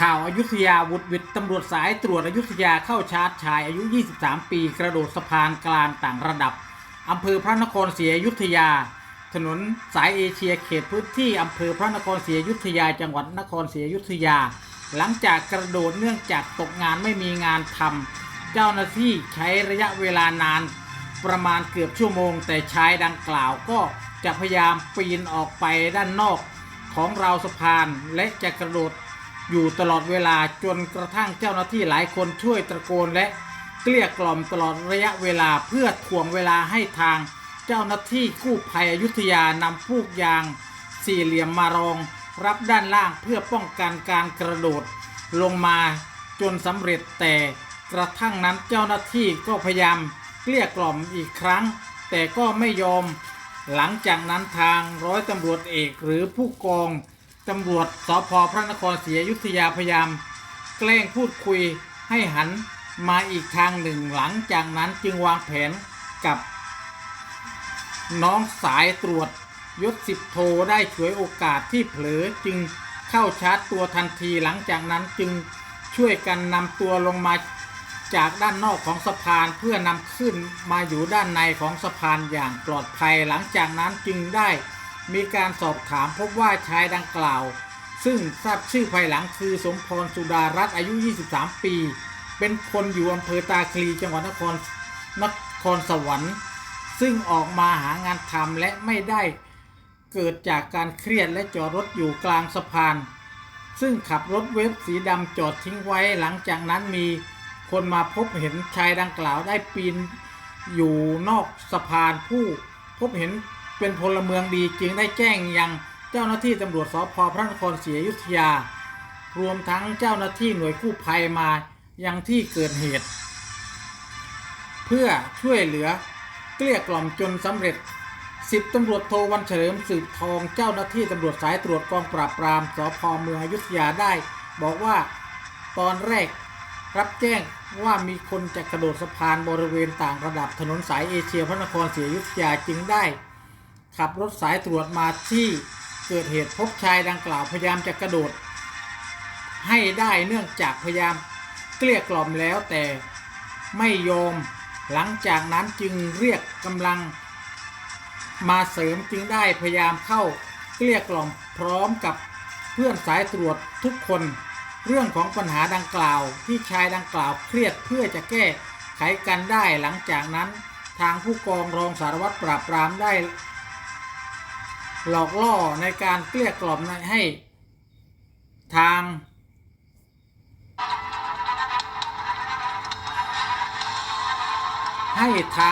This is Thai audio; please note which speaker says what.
Speaker 1: ข่าวอายุทยาวุฒิวิทย์ตำรวจสายตรวจอายุทยาเข้าชาร์จชายอายุ 23 ปี กระโดดสะพานกลางต่างระดับอำเภอพระนครศรีอยุธยา ถนนสายเอเชียเขตพื้นที่อำเภอพระนครศรีอยุธยา จังหวัดนครศรีอยุธยา หลังจากกระโดดเนื่องจากตกงานไม่มีงานทำเจ้าหน้าที่ใช้ระยะเวลานานประมาณเกือบชั่วโมง แต่ชายดังกล่าวก็จะพยายามปีนออกไปด้านนอกของราวสะพานและจะกระโดด อยู่ตลอดเวลาจนกระทั่งเจ้าหน้าที่หลายคนช่วยตะโกนและเกลี้ยกล่อมตลอดระยะเวลาเพื่อถ่วงเวลาให้ทางเจ้าหน้าที่กู้ภัยอยุธยานำพูกยาง สี่เหลี่ยมมารอง รับด้านล่างเพื่อป้องกันการกระโดด ลงมาจนสำเร็จแต่กระทั่งนั้นเจ้าหน้าที่ก็พยายามเกลี้ยกล่อมอีกครั้ง แต่ก็ไม่ยอม หลังจากนั้นทางร้อยตำรวจเอกหรือผู้กอง ตำรวจสพพระนครศรีอยุธยาพยายาม แกล้งพูดคุยให้หันมาอีกทางหนึ่งหลังจากนั้นจึงวางแผนกับ น้องสายตรวจยศสิบโทได้ฉวยโอกาสที่เผลอจึงเข้าชาร์จตัวทันทีหลังจากนั้นจึงช่วยกันนำตัวลงมาจากด้านนอกของสะพานเพื่อนำขึ้นมาอยู่ด้านในของสะพานอย่างปลอดภัยหลังจากนั้นจึงได้ มีการสอบถามพบว่าชายดังกล่าว ซึ่งทราบชื่อภายหลังคือสมพรสุดารัตน์อายุ 23 ปี เป็นคนอยู่อำเภอตาคลีจังหวัดนครนครสวรรค์ ซึ่งออกมาหางานทำและไม่ได้เกิดจากการเครียดและจอดรถอยู่กลางสะพาน ซึ่งขับรถเวฟสีดำจอดทิ้งไว้หลังจากนั้นมีคนมาพบเห็นชายดังกล่าวได้ปีนอยู่นอกสะพานผู้พบเห็น เป็นพลเมืองดีจึงได้แจ้งยังเจ้าหน้าที่ตำรวจสพพระนครศรีอยุธยา รวมทั้งเจ้าหน้าที่หน่วยกู้ภัยมายังที่เกิดเหตุ เพื่อช่วยเหลือเกลี้ยกล่อมจนสำเร็จสิบตำรวจโทวันเฉลิมสืบทองเจ้าหน้าที่ตำรวจสายตรวจกองปราบปรามสพเมืองอยุธยาได้ บอกว่าตอนแรกรับแจ้งว่ามีคนจะกระโดดสะพานบริเวณต่างระดับถนนสายเอเชียพระนครศรีอยุธยาจึงได้ ขับรถสายตรวจมาที่เกิดเหตุพบชายดังกล่าวพยายามจะกระโดด ให้ได้เนื่องจากพยายามเกลี้ยกล่อมแล้วแต่ไม่ยอมหลังจากนั้นจึงเรียกกำลังมาเสริมจึงได้พยายามเข้าเกลี้ยกล่อมพร้อมกับเพื่อนสายตรวจทุกคน เรื่องของปัญหาดังกล่าวที่ชายดังกล่าวเครียดเพื่อจะแก้ไขกันได้หลังจากนั้น ทางผู้กองรองสารวัตรปราบปรามได้ หลอกล่อในการเกลี้ยกล่อมให้ทาง ให้ทาง